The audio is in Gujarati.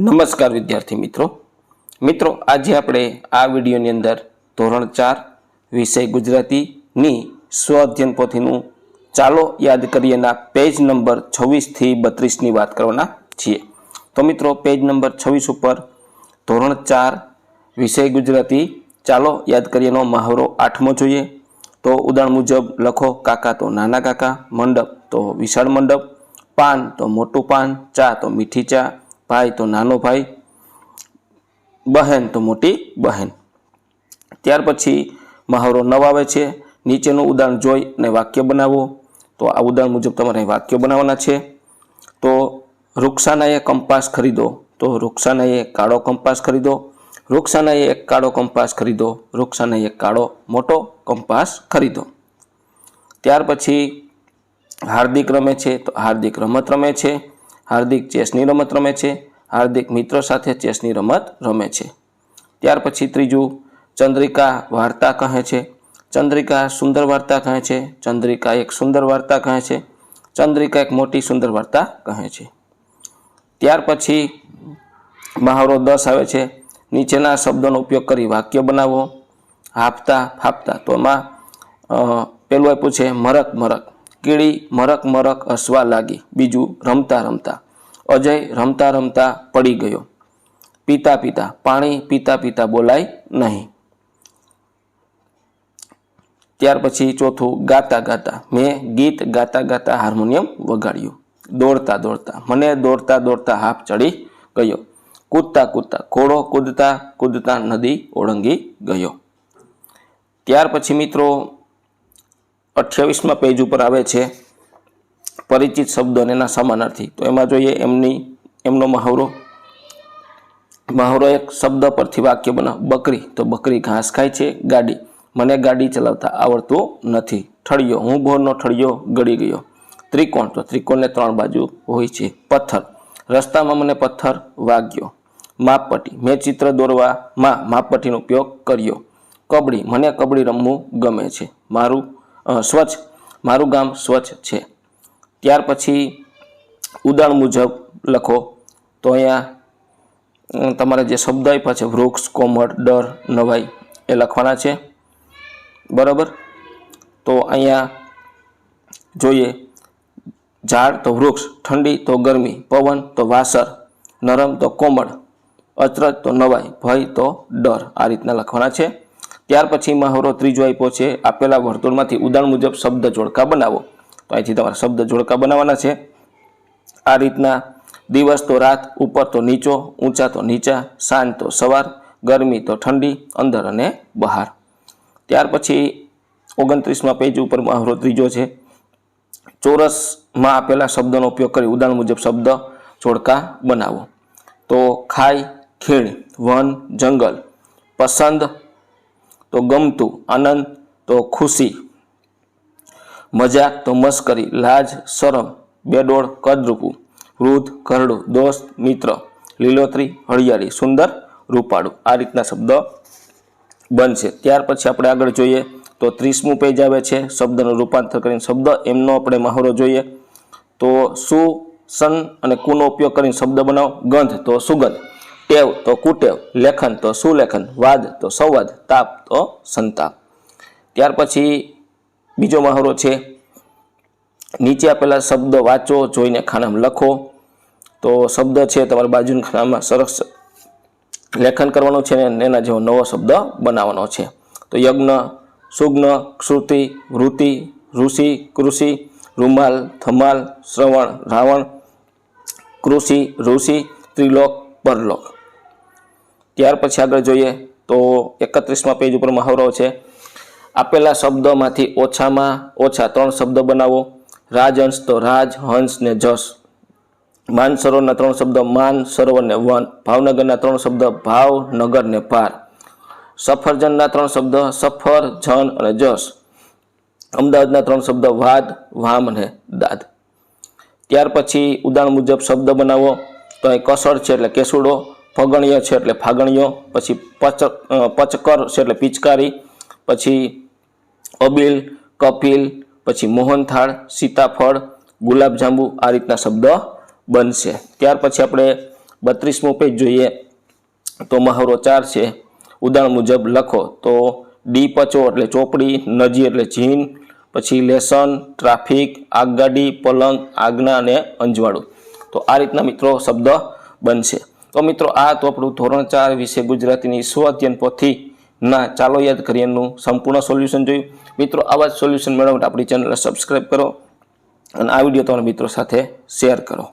નમસ્કાર વિદ્યાર્થી મિત્રો. મિત્રો, આજે આપણે આ વિડીયોની અંદર ધોરણ ચાર, વિષય ગુજરાતીની સ્વ અધ્યયન પોથીનું ચાલો યાદ કરીએના પેજ નંબર છવ્વીસથી બત્રીસની વાત કરવાના છીએ. તો મિત્રો, પેજ નંબર છવ્વીસ ઉપર ધોરણ ચાર, વિષય ગુજરાતી, ચાલો યાદ કરીએનો મહાવરો આઠમો જોઈએ. તો ઉદાહરણ મુજબ, લખો, કાકા તો નાના કાકા મંડપ તો વિશાળ મંડપ, પાન તો મોટું પાન, ચા તો મીઠી ચા ભાઈ તો નાનો ભાઈ, બહેન તો મોટી બહેન. ત્યાર પછી મહાવરો નવ આવે છે, નીચેનું ઉદાહરણ જોઈ અને વાક્ય બનાવો. તો આ ઉદાહરણ મુજબ તમારે વાક્યો બનાવવાના છે. તો રૂક્ષાનાએ કંપાસ ખરીદો. તો રૂક્ષાનાએ કાળો કંપાસ ખરીદો. રૂક્ષાનાએ એક કાળો કંપાસ ખરીદો. રૂક્ષાનાએ એક કાળો મોટો કંપાસ ખરીદો. ત્યાર પછી હાર્દિક રમે છે. તો હાર્દિક રમત રમે છે. હાર્દિક ચેસની રમત રમે છે. હાર્દિક મિત્રો સાથે ચેસની રમત રમે છે. ત્યાર પછી ત્રીજું, ચંદ્રિકા વાર્તા કહે છે. ચંદ્રિકા સુંદર વાર્તા કહે છે. ચંદ્રિકા એક સુંદર વાર્તા કહે છે. ચંદ્રિકા એક મોટી સુંદર વાર્તા કહે છે. ત્યાર પછી મહાવરો દસ આવે છે. નીચેના શબ્દોનો ઉપયોગ કરી વાક્ય બનાવો. હાફતા, ફાફતા. તો એમાં પેલું આપ્યું છે, મરક મરક. કીડી, મરક મરક હસવા લાગી. બીજું રમતા રમતા. અજય રમતા રમતા પડી ગયો. પીતા પીતા, પાણી પીતા પીતા બોલાય નહીં. ત્યાર પછી ચોથું ગાતા ગાતા. મેં ગીત ગાતા ગાતા હાર્મોનિયમ વગાડ્યું. દોડતા દોડતા. મને દોડતા દોડતા હાફ ચડી ગયો. કૂદતા કૂદતા, ઘોડો કૂદતા કૂદતા નદી ઓળંગી ગયો. ત્યાર પછી મિત્રો અઠ્યાવીસમાં પેજ ઉપર આવે છે, પરિચિત શબ્દો અને એના સમાનાર્થી. તો એમાં જોઈએ એમની, એમનો મહાવરો. મહાવરો એક શબ્દ પરથી વાક્ય બનાવ. બકરી. તો બકરી ઘાસ ખાય છે, ગાડી. મને ગાડી ચલાવતા આવડતું નથી. ઠળિયો. હું ભોરનો ઠળિયો ગળી ગયો. ત્રિકોણ. તો ત્રિકોણને ત્રણ બાજુ હોય છે. પથ્થર. રસ્તામાં મને પથ્થર વાગ્યો. માપપટ્ટી. મેં ચિત્ર દોરવામાં માપપટ્ટીનો ઉપયોગ કર્યો. કબડ્ડી મને કબડ્ડી રમવું ગમે છે. મારું સ્વચ્છ. મારું ગામ સ્વચ્છ છે. ત્યાર પછી ઉદાહરણ મુજબ લખો તો અહીંયા તમારા જે શબ્દ આપ્યા છે, વૃક્ષ, કોમળ, ડર, નવાઈ, એ લખવાના છે. બરાબર? તો અહીંયા જોઈએ, ઝાડ તો વૃક્ષ, ઠંડી તો ગરમી, પવન તો વાસર, નરમ તો કોમળ, અચરજ તો નવાઈ, ભય તો ડર, આ રીતના લખવાના છે. ત્યાર પછી મહાવરો ત્રીજો આપ્યો છે. આપેલા વર્તુળમાંથી ઉદાહરણ મુજબ શબ્દ જોડકા બનાવો. તો અહીંથી તમારે શબ્દ જોડકા બનાવવાના છે. આ રીતના દિવસ તો રાત, ઉપર તો નીચો, ઊંચા તો નીચા, સાંજ તો સવાર, ગરમી તો ઠંડી, અંદર અને બહાર. ત્યાર પછી ઓગણત્રીસમાં પેજ ઉપર મહાવરો ત્રીજો છે. ચોરસમાં આપેલા શબ્દનો ઉપયોગ કરી ઉદાહરણ મુજબ શબ્દ જોડકા બનાવો. તો ખાઈ, ખીણ, વન, જંગલ, પસંદ તો ગમતું, આનંદ, તો ખુશી. મજાક તો મસ્કરી, લાજ, શરમ, બેડોળ, કદરૂપું. વૃદ્ધ, ઘરડું, દોસ્ત, મિત્ર, લીલોતરી, હળિયાળી, સુંદર, રૂપાળું. આ રીતના શબ્દ બનશે. ત્યાર પછી આપણે આગળ જોઈએ તો ત્રીસમું પેજ આવે છે, શબ્દનું રૂપાંતર કરીને શબ્દ. એમનો આપણે મહાવરો જોઈએ. તો સુ, સન અને કુનો ઉપયોગ કરીને શબ્દ બનાવો. ગંધ. તો સુગંધ. ટેવ તો કુટેવ, લેખન તો સુલેખન, વાદ તો સંવાદ, તાપ તો સંતાપ. ત્યાર પછી બીજો મહાવરો છે, નીચે આપેલા શબ્દ વાંચો, જોઈને ખાનામાં લખો. તો શબ્દ છે તમારા બાજુના ખાનામાં સરસ લેખન કરવાનું છે ને એના જેવો નવો શબ્દ બનાવવાનો છે. તો યજ્ઞ, સુગ્ન, શ્રુતિ, વૃત્તિ, ઋષિ, કૃષિ, રૂમાલ થમાલ શ્રવણ, રાવણ, કૃષિ, ઋષિ, ત્રિલોક, પરલોક. ત્યાર પછી આગળ જોઈએ તો એકત્રીસમાં પેજ ઉપર મહાવરો છે. આપેલા શબ્દોમાંથી ઓછામાં ઓછા ત્રણ શબ્દ બનાવો. રાજહંસ તો રાજ, હંસ ને જસ. માન સરોવરના ત્રણ શબ્દ માન, સરોવર ને વન. ભાવનગરના ત્રણ શબ્દ ભાવનગર ને પાર. સફરજનના ત્રણ શબ્દ સફર, જન અને જસ. અમદાવાદના ત્રણ શબ્દ વાદ, વામ અને દાદ. ત્યાર પછી ઉદાહરણ મુજબ શબ્દ બનાવો. તો અહીં કસર છે એટલે કેસુડો. ફગણીય છે એટલે ફાગણીયો પછી પચ પચકર છે એટલે પિચકારી, પછી અબીલ, કપિલ, પછી મોહનથાળ, સીતાફળ, ગુલાબજાંબુ આ રીતના શબ્દ બનશે. ત્યાર પછી આપણે બત્રીસમો પેજ જોઈએ. તો મહાવરો ચાર છે. ઉદાહરણ મુજબ લખો. તો ડી પચો એટલે ચોપડી, નજી એટલે જીન, પછી લેસન, ટ્રાફિક, આગગાડી, પલંગ, આજ્ઞા અને અંજવાળું. તો આ રીતના મિત્રો શબ્દ બનશે. તો મિત્રો, આ તો આપણું ધોરણ ચાર વિશે ગુજરાતીની સ્વાધ્યન અધ્યયન પોથી ના, ચાલો યાદ કરીએનું સંપૂર્ણ સોલ્યુશન જોયું. મિત્રો, આવા જ સોલ્યુશન મેળવવા આપણી ચેનલને સબસ્ક્રાઈબ કરો અને આ વીડિયો તમારા મિત્રો સાથે શેર કરો.